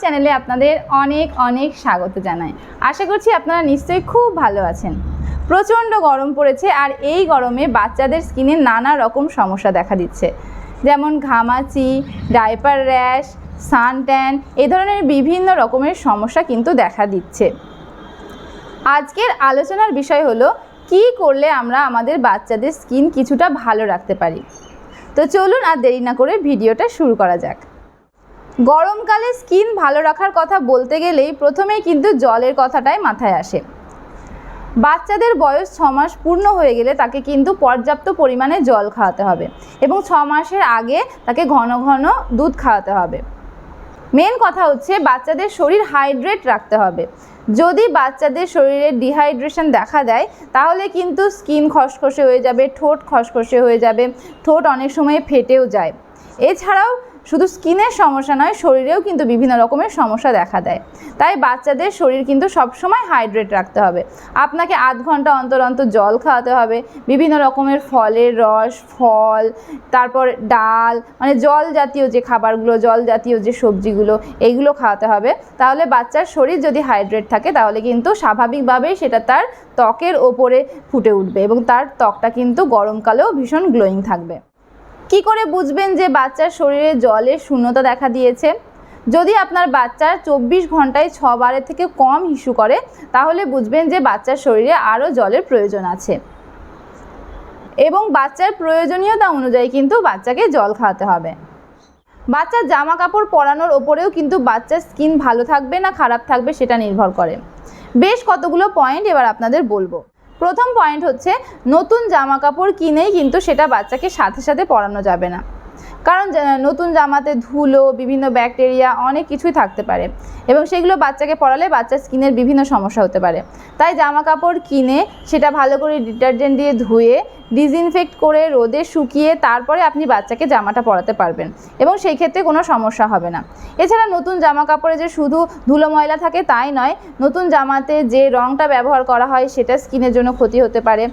চ্যানেলে আপনাদের অনেক অনেক স্বাগত জানাই। আশা করছি আপনারা নিশ্চয়ই খুব ভালো আছেন। প্রচণ্ড গরম পড়েছে আর এই গরমে বাচ্চাদের স্কিনে নানা রকম সমস্যা দেখা দিচ্ছে। যেমন ঘামাচি, ডাইপার র্যাশ, সান ট্যান এই ধরনের বিভিন্ন রকমের সমস্যা কিন্তু দেখা দিচ্ছে। আজকের আলোচনার বিষয় হলো, কি করলে আমরা আমাদের বাচ্চাদের স্কিন কিছুটা ভালো রাখতে পারি? তো চলুন আর দেরি না করে ভিডিওটা শুরু করা যাক। গরমকালে স্কিন ভালো রাখার কথা বলতে গেলেই প্রথমেই কিন্তু জলের কথাটাই মাথায় আসে। বাচ্চাদের বয়স ছ মাস পূর্ণ হয়ে গেলে তাকে কিন্তু পর্যাপ্ত পরিমাণে জল খাওয়াতে হবে এবং ছ মাসের আগে তাকে ঘন ঘন দুধ খাওয়াতে হবে। মেন কথা হচ্ছে বাচ্চাদের শরীর হাইড্রেট রাখতে হবে। যদি বাচ্চাদের শরীরে ডিহাইড্রেশন দেখা দেয়, তাহলে কিন্তু স্কিন খসখসে হয়ে যাবে, ঠোঁট খসখসে হয়ে যাবে, ঠোঁট অনেক সময় ফেটেও যায়। এছাড়াও শুধু স্কিনের সমস্যা নয়, শরীরেও কিন্তু বিভিন্ন রকমের সমস্যা দেখা দেয়। তাই বাচ্চাদের শরীর কিন্তু সবসময় হাইড্রেট রাখতে হবে। আপনাকে আধ ঘণ্টা অন্তর অন্তর জল খাওয়াতে হবে। বিভিন্ন রকমের ফলের রস, ফল, তারপর ডাল মানে জল জাতীয় যে খাবারগুলো, জল জাতীয় যে সবজিগুলো এইগুলো খাওয়াতে হবে। তাহলে বাচ্চার শরীর যদি হাইড্রেট থাকে, তাহলে কিন্তু স্বাভাবিকভাবেই সেটা তার ত্বকের ওপরে ফুটে উঠবে এবং তার ত্বকটা কিন্তু গরমকালেও ভীষণ গ্লোয়িং থাকবে। কি করে বুঝবেন যে বাচ্চার শরীরে জলের শূন্যতা দেখা দিয়েছে? যদি আপনার বাচ্চার চব্বিশ ঘন্টায় ছ বারের থেকে কম হিসু করে, তাহলে বুঝবেন যে বাচ্চার শরীরে আরও জলের প্রয়োজন আছে। এবং বাচ্চার প্রয়োজনীয়তা অনুযায়ী কিন্তু বাচ্চাকে জল খাওয়াতে হবে। বাচ্চার জামা কাপড় পরানোর ওপরেও কিন্তু বাচ্চার স্কিন ভালো থাকবে না খারাপ থাকবে সেটা নির্ভর করে। বেশ কতগুলো পয়েন্ট এবার আপনাদের বলব। প্রথম পয়েন্ট হচ্ছে, নতুন জামা কাপড় কিনেই কিন্তু সেটা বাচ্চাকে সাথে সাথে পরানো যাবে না। কারণ নতুন জামাতে ধুলো, বিভিন্ন ব্যাকটেরিয়া অনেক কিছুই থাকতে পারে। এবং সেগুলো বাচ্চাকে পরালে বাচ্চার স্কিনের বিভিন্ন সমস্যা হতে পারে। তাই জামা কাপড় কিনে সেটা ভালো করে ডিটারজেন্ট দিয়ে ধুয়ে ডিসইনফেক্ট করে রোদে শুকিয়ে তারপরে আপনি বাচ্চাকে জামাটা পরাতে পারবেন এবং সেই ক্ষেত্রে কোনো সমস্যা হবে না। এছাড়া নতুন জামা কাপড়ে যে শুধু ধুলো ময়লা থাকে তাই নয়, নতুন জামাতে যে রঙটা ব্যবহার করা হয় সেটা স্কিনের জন্য ক্ষতি হতে পারে।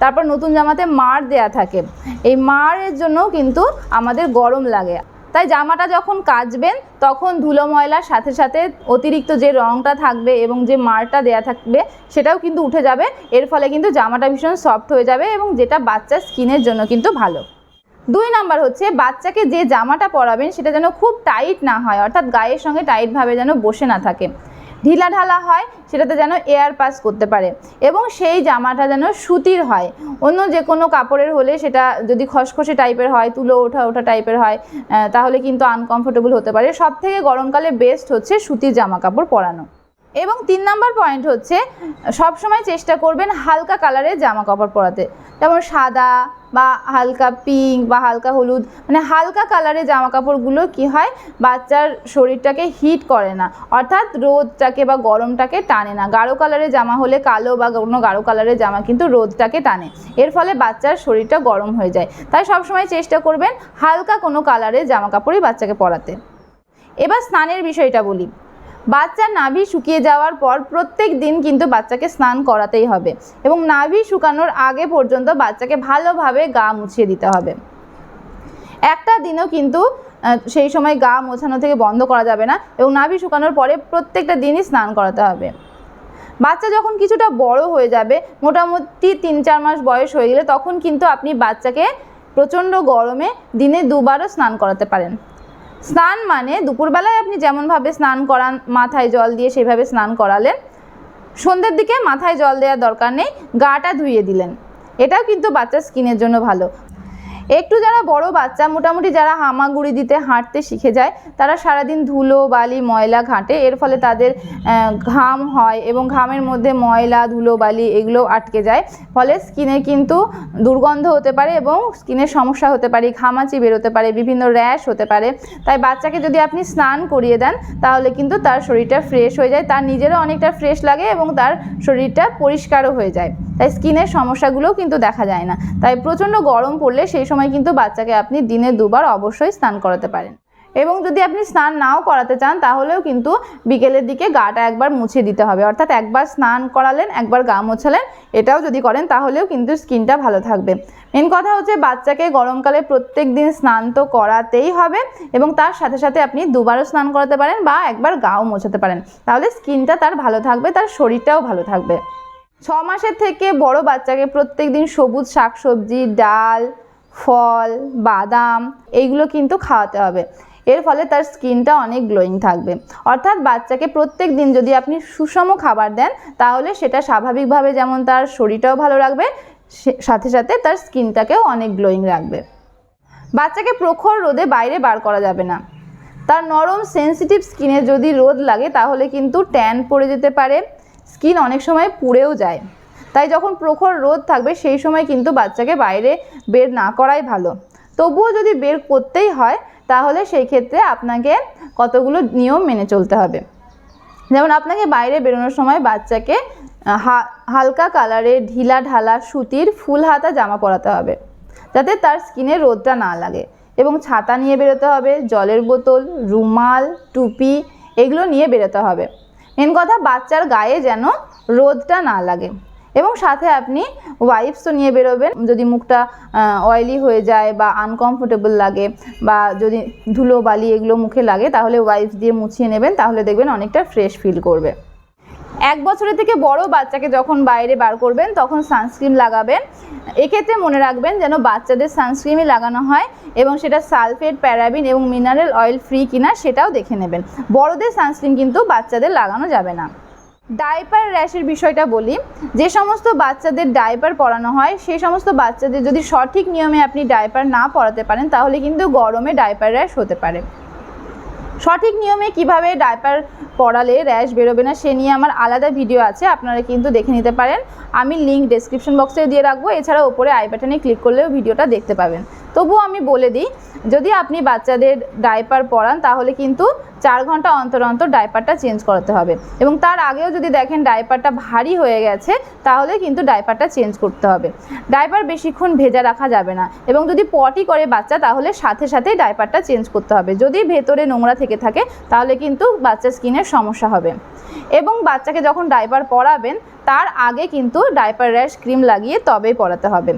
তারপর নতুন জামাতে মার দেয়া থাকে। এই মারের জন্যও কিন্তু আমাদের গরম লাগে। তাই জামাটা যখন কাচবেন, তখন ধুলো ময়লার সাথে সাথে অতিরিক্ত যে রঙটা থাকবে এবং যে মারটা দেয়া থাকবে, সেটাও কিন্তু উঠে যাবে। এর ফলে কিন্তু জামাটা ভীষণ সফট হয়ে যাবে এবং যেটা বাচ্চার স্কিনের জন্য কিন্তু ভালো। দুই নাম্বার হচ্ছে, বাচ্চাকে যে জামাটা পরাবেন, সেটা যেন খুব টাইট না হয়, অর্থাৎ গায়ের সঙ্গে টাইটভাবে যেন বসে না থাকে। ঢিলা ঢালা হয়, সেটাতে যেন এয়ার পাস করতে পারে। এবং সেই জামাটা যেন সুতির হয়। অন্য যে কোনো কাপড়ের হলে সেটা যদি খসখসে টাইপের হয়, তুলো ওঠা ওঠা টাইপের হয় তাহলে কিন্তু আনকমফোর্টেবল হতে পারে। সব থেকে গরমকালে বেস্ট হচ্ছে সুতির জামা কাপড় পরানো। এবং তিন নাম্বার পয়েন্ট হচ্ছে, সবসময় চেষ্টা করবেন হালকা কালারের জামা কাপড় পরাতে। যেমন সাদা বা হালকা পিঙ্ক বা হালকা হলুদ মানে হালকা কালারের জামা কাপড়গুলো কি হয়? বাচ্চার শরীরটাকে হিট করে না। অর্থাৎ রোদটাকে বা গরমটাকে টানে না। গাঢ় কালারের জামা হলে কালো বা কোনো গাঢ় কালারের জামা কিন্তু রোদটাকে টানে। এর ফলে বাচ্চার শরীরটা গরম হয়ে যায়। তাই সবসময় চেষ্টা করবেন হালকা কোনো কালারের জামা কাপড়ই বাচ্চাকে পরাতে। এবার স্নানের বিষয়টা বলি। বাচ্চার নাভি শুকিয়ে যাওয়ার পর প্রত্যেক দিন কিন্তু বাচ্চাকে স্নান করাতেই হবে এবং নাভি শুকানোর আগে পর্যন্ত বাচ্চাকে ভালোভাবে গা মুছিয়ে দিতে হবে। একটা দিনও কিন্তু সেই সময় গা মোছানো থেকে বন্ধ করা যাবে না এবং নাভি শুকানোর পরে প্রত্যেকটা দিনই স্নান করাতে হবে। বাচ্চা যখন কিছুটা বড় হয়ে যাবে, মোটামুটি তিন চার মাস বয়স হয়ে গেলে তখন কিন্তু আপনি বাচ্চাকে প্রচণ্ড গরমে দিনে দুবারও স্নান করাতে পারেন। স্নান মানে দুপুরবেলায় আপনি যেমনভাবে স্নান করান, মাথায় জল দিয়ে সেভাবে স্নান করালেন। সন্ধ্যের দিকে মাথায় জল দেওয়ার দরকার নেই, গাটা ধুয়ে দিলেন। এটাও কিন্তু বাচ্চার স্কিনের জন্য ভালো। একটু যারা বড় বাচ্চা, মোটামুটি যারা হামাগুড়ি দিতে, হাঁটতে শিখে যায়, তারা সারাদিন ধুলো, বালি, ময়লা ঘাঁটে। এর ফলে তাদের ঘাম হয় এবং ঘামের মধ্যে ময়লা, ধুলো, বালি এগুলো আটকে যায়। ফলে স্কিনে কিন্তু দুর্গন্ধ হতে পারে এবং স্কিনের সমস্যা হতে পারে, ঘামাচি বেরোতে পারে, বিভিন্ন র্যাশ হতে পারে। তাই বাচ্চাকে যদি আপনি স্নান করিয়ে দেন, তাহলে কিন্তু তার শরীরটা ফ্রেশ হয়ে যায়, তার নিজেরও অনেকটা ফ্রেশ লাগে এবং তার শরীরটা পরিষ্কারও হয়ে যায়। তাই স্কিনের সমস্যাগুলোও কিন্তু দেখা যায় না। তাই প্রচণ্ড গরম পড়লে সেই সময় কিন্তু বাচ্চাকে আপনি দিনে দুবার অবশ্যই স্নান করাতে পারেন। এবং যদি আপনি স্নান নাও করাতে চান, তাহলেও কিন্তু বিকেলের দিকে গাটা একবার মুছে দিতে হবে। অর্থাৎ একবার স্নান করালেন, একবার গা মোছালেন, এটাও যদি করেন, তাহলেও কিন্তু স্কিনটা ভালো থাকবে। মেন কথা হচ্ছে বাচ্চাকে গরমকালে প্রত্যেক দিন স্নান তো করাতেই হবে এবং তার সাথে সাথে আপনি দুবারও স্নান করাতে পারেন বা একবার গাও মোছাতে পারেন। তাহলে স্কিনটা তার ভালো থাকবে, তার শরীরটাও ভালো থাকবে। ছ মাসের থেকে বড় বাচ্চাকে প্রত্যেক দিন সবুজ শাকসবজি, ডাল ফল, বাদাম, এইগুলো কিন্তু খাওয়াতে হবে। এর ফলে তার স্কিনটা অনেক গ্লোয়িং থাকবে। অর্থাৎ বাচ্চাকে প্রত্যেক দিন যদি আপনি সুষম খাবার দেন, তাহলে সেটা স্বাভাবিকভাবে যেমন তার শরীরটাও ভালো রাখবে সাথে সাথে তার স্কিনটাকেও অনেক গ্লোয়িং রাখবে। বাচ্চাকে প্রখর রোদে বাইরে বার করা যাবে না। তার নরম সেনসিটিভ স্কিনে যদি রোদ লাগে, তাহলে কিন্তু ট্যান পড়ে যেতে পারে। স্কিন অনেক সময় পুড়েও যায়। তাই যখন প্রখর রোদ থাকবে, সেই সময় কিন্তু বাচ্চাকে বাইরে বের না করাই ভালো। তবুও যদি বের করতেই হয়, তাহলে সেই ক্ষেত্রে আপনাকে কতগুলো নিয়ম মেনে চলতে হবে। যেমন আপনাকে বাইরে বেরোনোর সময় বাচ্চাকে হালকা কালারের ঢিলা ঢালা সুতির ফুল হাতা জামা পরাতে হবে। যাতে তার স্কিনে রোদটা না লাগে। এবং ছাতা নিয়ে বেরোতে হবে, জলের বোতল, রুমাল, টুপি, এগুলো নিয়ে বেরোতে হবে। মেন কথা, বাচ্চার গায়ে যেন রোদটা না লাগে। এবং সাথে আপনি ওয়াইপসও নিয়ে বেরোবেন। যদি মুখটা অয়েলি হয়ে যায় বা আনকমফোর্টেবল লাগে বা যদি ধুলো, বালি এগুলো মুখে লাগে, তাহলে ওয়াইপস দিয়ে মুছিয়ে নেবেন, তাহলে দেখবেন অনেকটা ফ্রেশ ফিল করবে। এক বছরের থেকে বড় বাচ্চাকে যখন বাইরে বার করবেন, তখন সানস্ক্রিন লাগাবেন। এক্ষেত্রে মনে রাখবেন যেন বাচ্চাদের সানস্ক্রিনই লাগানো হয় এবং সেটা সালফেট, প্যারাবিন এবং মিনারেল অয়েল ফ্রি কিনা সেটাও দেখে নেবেন। বড়দের সানস্ক্রিন কিন্তু বাচ্চাদের লাগানো যাবে না। ডাইপার র্যাশের বিষয়টা বলি, যে সমস্ত বাচ্চাদের ডাইপার পরানো হয়, সেই সমস্ত বাচ্চাদের যদি সঠিক নিয়মে আপনি ডাইপার না পরাতে পারেন, তাহলে কিন্তু গরমে ডাইপার র্যাশ হতে পারে। সঠিক নিয়মে কীভাবে ডাইপার পরালে র্যাশ বেরোবে না, সে নিয়ে আমার আলাদা ভিডিও আছে, আপনারা কিন্তু দেখে নিতে পারেন। আমি লিঙ্ক ডেসক্রিপশন বক্সে দিয়ে রাখব, এছাড়া ওপরে আই বাটনে ক্লিক করলেও ভিডিওটা দেখতে পাবেন। তবুও আমি বলে দিই, যদি আপনি বাচ্চাদের ডাইপার পরান, তাহলে কিন্তু চার ঘণ্টা অন্তর অন্তর ডাইপারটা চেঞ্জ করাতে হবে। এবং তার আগেও যদি দেখেন ডাইপারটা ভারী হয়ে গেছে, তাহলে কিন্তু ডাইপারটা চেঞ্জ করতে হবে। ডাইপার বেশিক্ষণ ভেজা রাখা যাবে না। এবং যদি পটি করে বাচ্চা, তাহলে সাথে সাথেই ডাইপারটা চেঞ্জ করতে হবে। যদি ভেতরে নোংরা থেকে থাকে, তাহলে কিন্তু বাচ্চার স্কিনের সমস্যা হবে। এবং বাচ্চাকে যখন ডাইপার পরাবেন, তার আগে কিন্তু ডাইপার র্যাশ ক্রিম লাগিয়ে তবেই পরাতে হবে।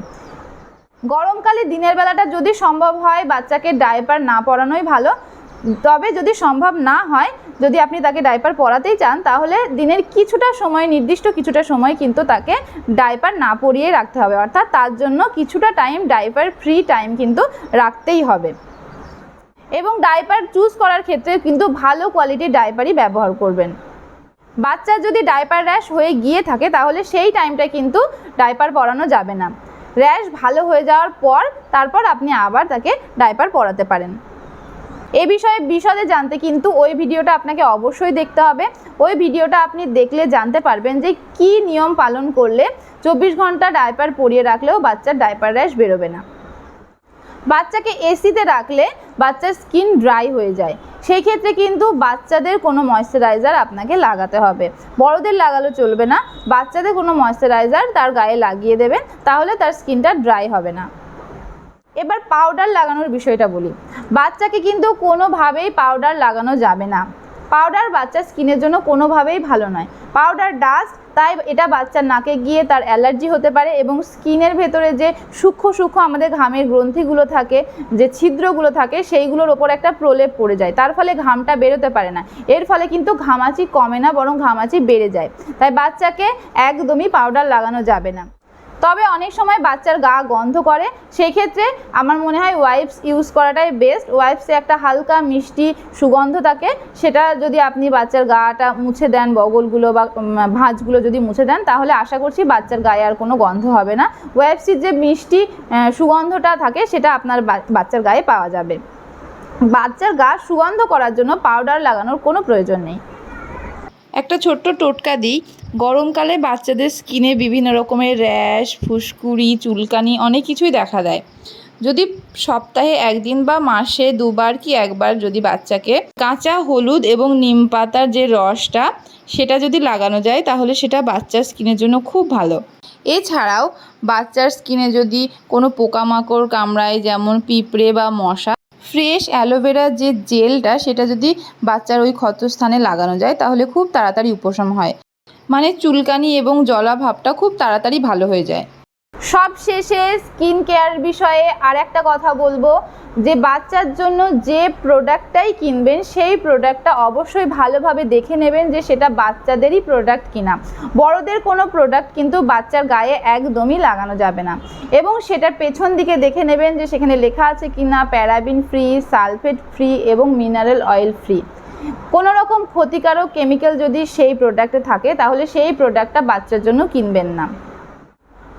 গরমকালে দিনের বেলাটা যদি সম্ভব হয় বাচ্চাকে ডাইপার না পরানোই ভালো। তবে যদি সম্ভব না হয়, যদি আপনি তাকে ডাইপার পরাতেই চান, তাহলে দিনের কিছুটা সময়, নির্দিষ্ট কিছুটা সময় কিন্তু তাকে ডাইপার না পরিয়ে রাখতে হবে। অর্থাৎ তার জন্য কিছুটা টাইম ডাইপার ফ্রি টাইম কিন্তু রাখতেই হবে। এবং ডাইপার চুজ করার ক্ষেত্রে কিন্তু ভালো কোয়ালিটির ডাইপারই ব্যবহার করবেন। বাচ্চার যদি ডাইপার র্যাশ হয়ে গিয়ে থাকে, তাহলে সেই টাইমটা কিন্তু ডাইপার পরানো যাবে না। র্যাশ ভালো হয়ে যাওয়ার পর তারপর আপনি আবার তাকে ডাইপার পরাতে পারেন। এ বিষয়ে বিশদে জানতে কিন্তু ওই ভিডিওটা আপনাকে অবশ্যই দেখতে হবে। ওই ভিডিওটা আপনি দেখলে জানতে পারবেন যে কি নিয়ম পালন করলে চব্বিশ ঘণ্টা ডাইপার পরিয়ে রাখলেও বাচ্চার ডাইপার র্যাশ বেরোবে না। বাচ্চাকে এসিতে রাখলে বাচ্চার স্কিন ড্রাই হয়ে যায়। সেই ক্ষেত্রে কিন্তু বাচ্চাদের কোনো ময়শ্চারাইজার আপনাকে লাগাতে হবে। বড়দের লাগালে চলবে না। বাচ্চাদের কোনো ময়শ্চারাইজার তার গায়ে লাগিয়ে দেবেন, তাহলে তার স্কিনটা ড্রাই হবে না। এবার পাউডার লাগানোর বিষয়টা বলি। বাচ্চাকে কিন্তু কোনোভাবেই পাউডার লাগানো যাবে না। পাউডার বাচ্চার স্কিনের জন্য কোনোভাবেই ভালো নয়। পাউডার ডাস্ট তাই এটা বাচ্চার নাকে গিয়ে তার অ্যালার্জি হতে পারে এবং স্কিনের ভেতরে যে সূক্ষ্ম সূক্ষ্ম আমাদের ঘামের গ্রন্থিগুলো থাকে, যে ছিদ্রগুলো থাকে, সেইগুলোর ওপর একটা প্রলেপ পড়ে যায়। তার ফলে ঘামটা বেরোতে পারে না। এর ফলে কিন্তু ঘামাচি কমে না, বরং ঘামাচি বেড়ে যায়। তাই বাচ্চাকে একদমই পাউডার লাগানো যাবে না। তবে অনেক সময় বাচ্চার গা গন্ধ করে সেই ক্ষেত্রে আমার মনে হয় ওয়াইপস ইউজ করাটাই বেস্ট ওয়াইপসে একটা হালকা মিষ্টি সুগন্ধ থাকে, সেটা যদি আপনি বাচ্চার গাটা মুছে দেন, বগলগুলো বা ভাঁজগুলো যদি মুছে দেন, তাহলে আশা করছি বাচ্চার গায়ে আর কোনো গন্ধ হবে না। ওয়াইপসির যে মিষ্টি সুগন্ধটা থাকে, সেটা আপনার বাচ্চার গায়ে পাওয়া যাবে। বাচ্চার গা সুগন্ধ করার জন্য পাউডার লাগানোর কোনো প্রয়োজন নেই। একটা ছোট্ট টোটকা দিই। গরমকালে বাচ্চাদের স্কিনে বিভিন্ন রকমের র্যাশ, ফুসকুড়ি, চুলকানি অনেক কিছুই দেখা দেয়। যদি সপ্তাহে একদিন বা মাসে দুবার কি একবার যদি বাচ্চাকে কাঁচা হলুদ এবং নিম পাতার যে রসটা সেটা যদি লাগানো যায়, তাহলে সেটা বাচ্চার স্কিনের জন্য খুব ভালো। এছাড়াও বাচ্চার স্কিনে যদি কোনো পোকামাকড় কামড়ায়, যেমন পিঁপড়ে বা মশা, ফ্রেশ অ্যালোভেরার যে জেলটা সেটা যদি বাচ্চার ওই ক্ষতস্থানে লাগানো যায়, তাহলে খুব তাড়াতাড়ি উপশম হয়। মানে চুলকানি এবং জলাভাবটা খুব তাড়াতাড়ি ভালো হয়ে যায়। সব শেষে স্কিন কেয়ার বিষয়ে আর একটা কথা বলব, যে বাচ্চার জন্য যে প্রোডাক্টটাই কিনবেন, সেই প্রোডাক্টটা অবশ্যই ভালোভাবে দেখে নেবেন যে সেটা বাচ্চাদেরই প্রোডাক্ট কিনা। বড়দের কোনো প্রোডাক্ট কিন্তু বাচ্চার গায়ে একদমই লাগানো যাবে না। এবং সেটার পেছন দিকে দেখে নেবেন যে সেখানে লেখা আছে কিনা, প্যারাবিন ফ্রি সালফেট ফ্রি এবং মিনারেল অয়েল ফ্রি কোনো রকম ক্ষতিকারক কেমিক্যাল যদি সেই প্রোডাক্টে থাকে, তাহলে সেই প্রোডাক্টটা বাচ্চার জন্য কিনবেন না।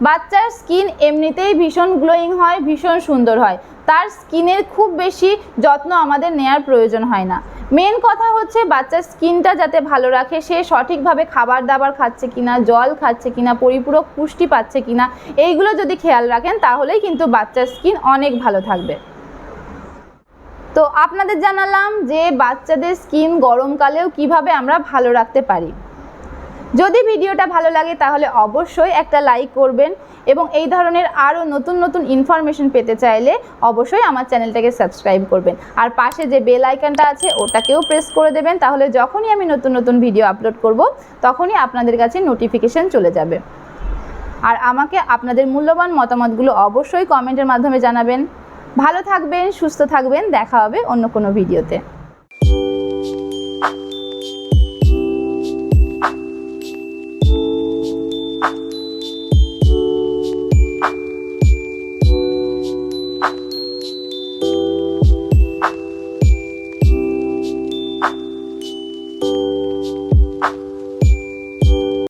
বাচ্চার স্কিন এমনিতেই ভীষণ গ্লোয়িং হয়, ভীষণ সুন্দর হয়। তার স্কিনের খুব বেশি যত্ন আমাদের নেয়ার প্রয়োজন হয় না। মেন কথা হচ্ছে বাচ্চার স্কিনটা যাতে ভালো রাখে, সে সঠিকভাবে খাবার দাবার খাচ্ছে কিনা, জল খাচ্ছে কিনা, পরিপূরক পুষ্টি পাচ্ছে কিনা, এইগুলো যদি খেয়াল রাখেন, তাহলেই কিন্তু বাচ্চার স্কিন অনেক ভালো থাকবে। তো আপনাদের জানালাম যে বাচ্চাদের স্কিন গরমকালেও কীভাবে আমরা ভালো রাখতে পারি। যদি ভিডিওটা ভালো লাগে তাহলে অবশ্যই একটা লাইক করবেন এবং এই ধরনের আরও নতুন নতুন ইনফরমেশন পেতে চাইলে অবশ্যই আমার চ্যানেলটাকে সাবস্ক্রাইব করবেন। আর পাশে যে বেল আইকনটা আছে ওটাকেও প্রেস করে দেবেন, তাহলে যখনই আমি নতুন নতুন ভিডিও আপলোড করব, তখনই আপনাদের কাছে নোটিফিকেশন চলে যাবে। আর আমাকে আপনাদের মূল্যবান মতামতগুলো অবশ্যই কমেন্টের মাধ্যমে জানাবেন। ভালো থাকবেন সুস্থ থাকবেন দেখা হবে অন্য কোনো ভিডিওতে।